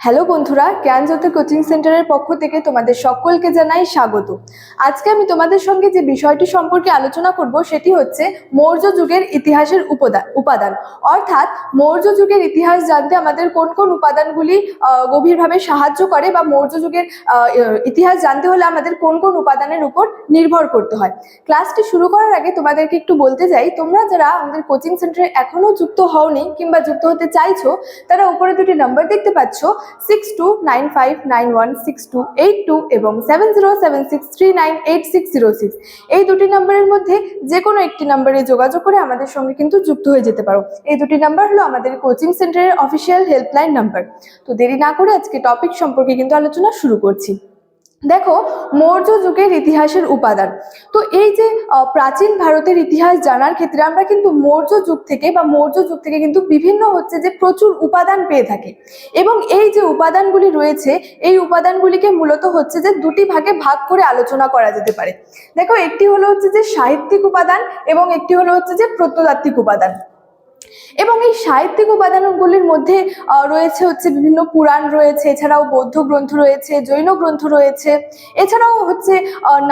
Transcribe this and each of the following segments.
Hello বন্ধুরা জ্ঞানজ্যোতি coaching সেন্টারের পক্ষ থেকে তোমাদের সকলকে জানাই স্বাগত। আজকে আমি তোমাদের সঙ্গে যে বিষয়টি সম্পর্কে আলোচনা করব, সেটি হচ্ছে মৌর্য যুগের ইতিহাসের উপাদান উপাদান। অর্থাৎ মৌর্য যুগের ইতিহাস জানতে আমাদের কোন কোন উপাদানগুলি গভীরভাবে সাহায্য করে বা মৌর্য যুগের ইতিহাস জানতে হলে আমাদের কোন কোন উপাদানের উপর নির্ভর করতে হয়। ক্লাসটি শুরু করার আগে তোমাদেরকে একটু বলতে চাই তোমরা যারা আমাদের কোচিং সেন্টারে এখনও যুক্ত হওনি কিংবা যুক্ত হতে চাইছো, তারা উপরে দুটি নাম্বার দেখতে পাচ্ছ। Six two nine five nine one six two eight two এবং seven zero seven six three nine eight six zero six এই দুটি নাম্বারের মধ্যে যে কোনো একটি নাম্বারে যোগাযোগ করে আমাদের সঙ্গে কিন্তু যুক্ত হয়ে যেতে পারো। এই দুটি নাম্বার হলো আমাদের কোচিং সেন্টারের অফিসিয়াল হেল্পলাইন নাম্বার। তো দেরি না করে আজকে টপিক সম্পর্কে কিন্তু আলোচনা শুরু করছি। দেখো, মৌর্য যুগের ইতিহাসের উপাদান। তো এই যে প্রাচীন ভারতের ইতিহাস জানার ক্ষেত্রে আমরা কিন্তু মৌর্য যুগ থেকে বা মৌর্য যুগ থেকে কিন্তু বিভিন্ন হচ্ছে যে প্রচুর উপাদান পেয়ে থাকি। এবং এই যে উপাদানগুলি রয়েছে, এই উপাদানগুলিকে মূলত হচ্ছে যে দুটি ভাগে ভাগ করে আলোচনা করা যেতে পারে। দেখো, একটি হলো হচ্ছে যে সাহিত্যিক উপাদান এবং একটি হলো হচ্ছে যে প্রত্নতাত্ত্বিক উপাদান। এবং এই সাহিত্যিক উপাদানগুলির মধ্যে রয়েছে হচ্ছে বিভিন্ন পুরাণ রয়েছে, এছাড়াও বৌদ্ধ গ্রন্থ রয়েছে, জৈন গ্রন্থ রয়েছে, এছাড়াও হচ্ছে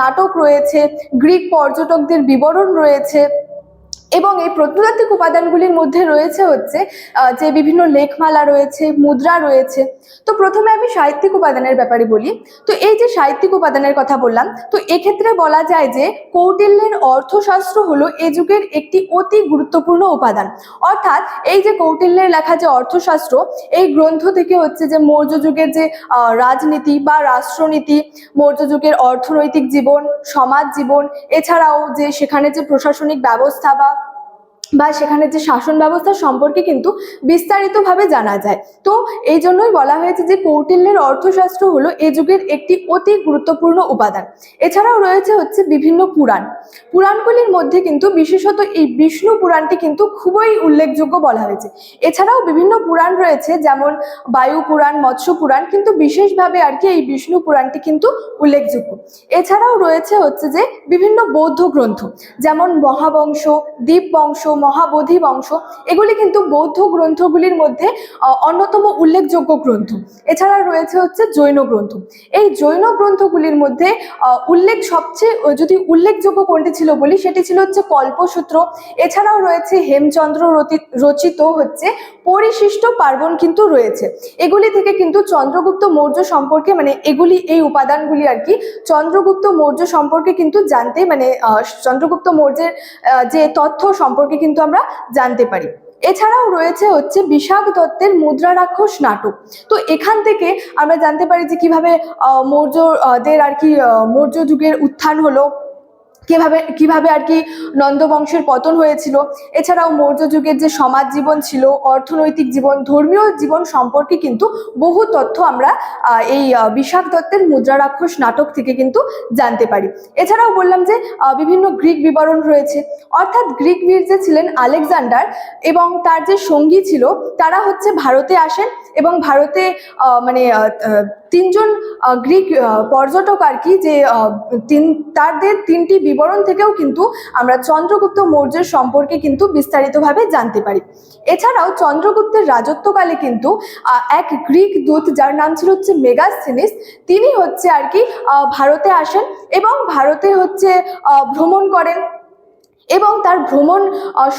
নাটক রয়েছে, গ্রিক পর্যটকদের বিবরণ রয়েছে। এবং এই প্রত্নতাত্ত্বিক উপাদানগুলির মধ্যে রয়েছে হচ্ছে যে বিভিন্ন লেখমালা রয়েছে, মুদ্রা রয়েছে। তো প্রথমে আমি সাহিত্যিক উপাদানের ব্যাপারে বলি। তো এই যে সাহিত্যিক উপাদানের কথা বললাম, তো এক্ষেত্রে বলা যায় যে কৌটিল্যের অর্থশাস্ত্র হলো এ যুগের একটি অতি গুরুত্বপূর্ণ উপাদান। অর্থাৎ এই যে কৌটিল্যের লেখা যে অর্থশাস্ত্র, এই গ্রন্থ থেকে হচ্ছে যে মৌর্য যুগের যে রাজনীতি বা রাষ্ট্রনীতি, মৌর্য যুগের অর্থনৈতিক জীবন, সমাজ জীবন, এছাড়াও যে সেখানে যে প্রশাসনিক ব্যবস্থা বা বা সেখানে যে শাসন ব্যবস্থা সম্পর্কে কিন্তু বিস্তারিতভাবে জানা যায়। তো এই জন্যই বলা হয়েছে যে কৌটিল্যের অর্থশাস্ত্র হলো এ যুগের একটি অতি গুরুত্বপূর্ণ উপাদান। এছাড়াও রয়েছে হচ্ছে বিভিন্ন পুরাণ। পুরাণগুলির মধ্যে কিন্তু বিশেষত এই বিষ্ণু পুরাণটি কিন্তু খুবই উল্লেখযোগ্য বলা হয়েছে। এছাড়াও বিভিন্ন পুরাণ রয়েছে, যেমন বায়ু পুরাণ, মৎস্য পুরাণ, কিন্তু বিশেষভাবে আর কি এই বিষ্ণু পুরাণটি কিন্তু উল্লেখযোগ্য। এছাড়াও রয়েছে হচ্ছে যে বিভিন্ন বৌদ্ধ গ্রন্থ, যেমন মহাবংশ দীপবংশ মহাবোধি বংশ, এগুলি কিন্তু বৌদ্ধ গ্রন্থগুলির মধ্যে অন্যতম উল্লেখযোগ্য গ্রন্থ। এছাড়া রয়েছে হচ্ছে জৈন গ্রন্থ। এই জৈন গ্রন্থগুলির মধ্যে উল্লেখ সবচেয়ে যদি উল্লেখযোগ্য কোনটি ছিল বলি, সেটি ছিল হচ্ছে কল্পসূত্র। এছাড়াও রয়েছে হেমচন্দ্র রচিত হচ্ছে পরিশিষ্ট পার্বণ কিন্তু রয়েছে। এগুলি থেকে কিন্তু চন্দ্রগুপ্ত মৌর্য সম্পর্কে মানে এগুলি, এই উপাদানগুলি আর কি, চন্দ্রগুপ্ত মৌর্য সম্পর্কে কিন্তু জানতে মানে চন্দ্রগুপ্ত মৌর্যের যে তথ্য সম্পর্কে কিন্তু আমরা জানতে পারি। এছাড়াও রয়েছে হচ্ছে বিশাখ দত্তের মুদ্রা রাক্ষস নাটক। তো এখান থেকে আমরা জানতে পারি যে কীভাবে মৌর্যদের আর কি মৌর্য যুগের উত্থান হলো। কীভাবে কীভাবে আর কি নন্দবংশের পতন হয়েছিল। এছাড়াও মৌর্য যুগের যে সমাজ জীবন ছিল, অর্থনৈতিক জীবন, ধর্মীয় জীবন সম্পর্কে কিন্তু বহু তথ্য আমরা এই বিশাখ দত্তের মুদ্রা রাক্ষস নাটক থেকে কিন্তু জানতে পারি। এছাড়াও বললাম যে বিভিন্ন গ্রিক বিবরণ রয়েছে। অর্থাৎ গ্রিক বীর যে ছিলেন আলেকজান্ডার এবং তার যে সঙ্গী ছিল, তারা হচ্ছে ভারতে আসেন এবং ভারতে মানে তিনজন গ্রিক পর্যটক আর কি যে তিন, তাদের তিনটি বিবরণ থেকেও কিন্তু আমরা চন্দ্রগুপ্ত মৌর্যের সম্পর্কে কিন্তু বিস্তারিতভাবে জানতে পারি। এছাড়াও চন্দ্রগুপ্তের রাজত্বকালে কিন্তু এক গ্রিক দূত যার নাম ছিল হচ্ছে মেগাস্থেনিস তিনি হচ্ছে আর কি ভারতে আসেন এবং ভারতে হচ্ছে ভ্রমণ করেন। এবং তার ভ্রমণ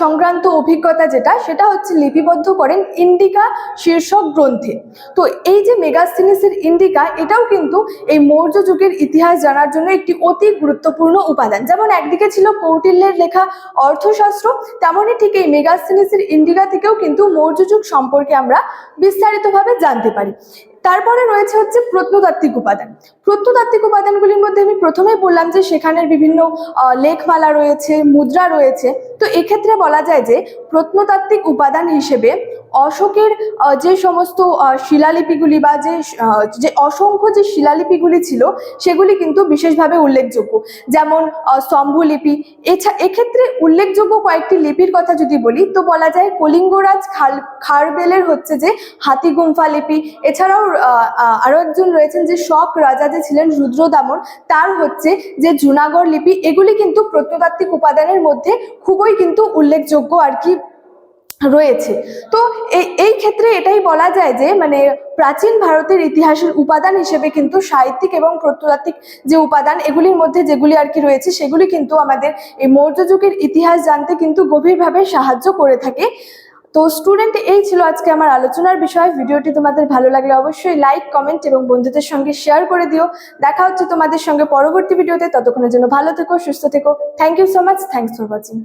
সংক্রান্ত অভিজ্ঞতা যেটা, সেটা হচ্ছে লিপিবদ্ধ করেন ইন্ডিকা শীর্ষক গ্রন্থে। তো এই যে মেগাস্টিনিসের ইন্ডিকা, এটাও কিন্তু এই মৌর্য যুগের ইতিহাস জানার জন্য একটি অতি গুরুত্বপূর্ণ উপাদান। যেমন একদিকে ছিল কৌটিল্যের লেখা অর্থশাস্ত্র, তেমনই ঠিক এই মেগাস্টিনিসের ইন্ডিকা থেকেও কিন্তু মৌর্য যুগ সম্পর্কে আমরা বিস্তারিতভাবে জানতে পারি। তারপরে রয়েছে হচ্ছে প্রত্নতাত্ত্বিক উপাদান। প্রত্নতাত্ত্বিক উপাদানগুলির মধ্যে আমি প্রথমেই বললাম যে সেখানের বিভিন্ন লেখমালা রয়েছে, মুদ্রা রয়েছে। তো এক্ষেত্রে বলা যায় যে প্রত্নতাত্ত্বিক উপাদান হিসেবে অশোকের যে সমস্ত শিলালিপিগুলি বা যে যে অসংখ্য যে শিলালিপিগুলি ছিল সেগুলি কিন্তু বিশেষভাবে উল্লেখযোগ্য। যেমন স্তম্ভলিপি। এছা এক্ষেত্রে উল্লেখযোগ্য কয়েকটি লিপির কথা যদি বলি তো বলা যায় কলিঙ্গরাজ খাল খারবেলের হচ্ছে যে হাতিগুম্ফা লিপি। এছাড়াও আহ, একজন রয়েছেন যে শক রাজা যে ছিলেন রুদ্রদামন তার হচ্ছে যে জুনাগড় লিপি এগুলি কিন্তু প্রত্নতাত্ত্বিক উপাদানের মধ্যে খুবই কিন্তু উল্লেখযোগ্য আর কি রয়েছে। তো এই ক্ষেত্রে এটাই বলা যায় যে মানে প্রাচীন ভারতের ইতিহাসের উপাদান হিসেবে কিন্তু সাহিত্যিক এবং প্রত্নতাত্ত্বিক যে উপাদান, এগুলির মধ্যে যেগুলি আর কি রয়েছে, সেগুলি কিন্তু আমাদের এই মৌর্য যুগের ইতিহাস জানতে কিন্তু গভীরভাবে সাহায্য করে থাকে। তো স্টুডেন্ট এই ছিল আজকে আমার আলোচনার বিষয়। ভিডিওটি তোমাদের ভালো লাগলে অবশ্যই লাইক কমেন্ট এবং বন্ধুদের সঙ্গে শেয়ার করে দিও। দেখা হচ্ছে তোমাদের সঙ্গে পরবর্তী ভিডিওতে। ততক্ষণের জন্য ভালো থেকো, সুস্থ থেকো। Thank you so much thanks for watching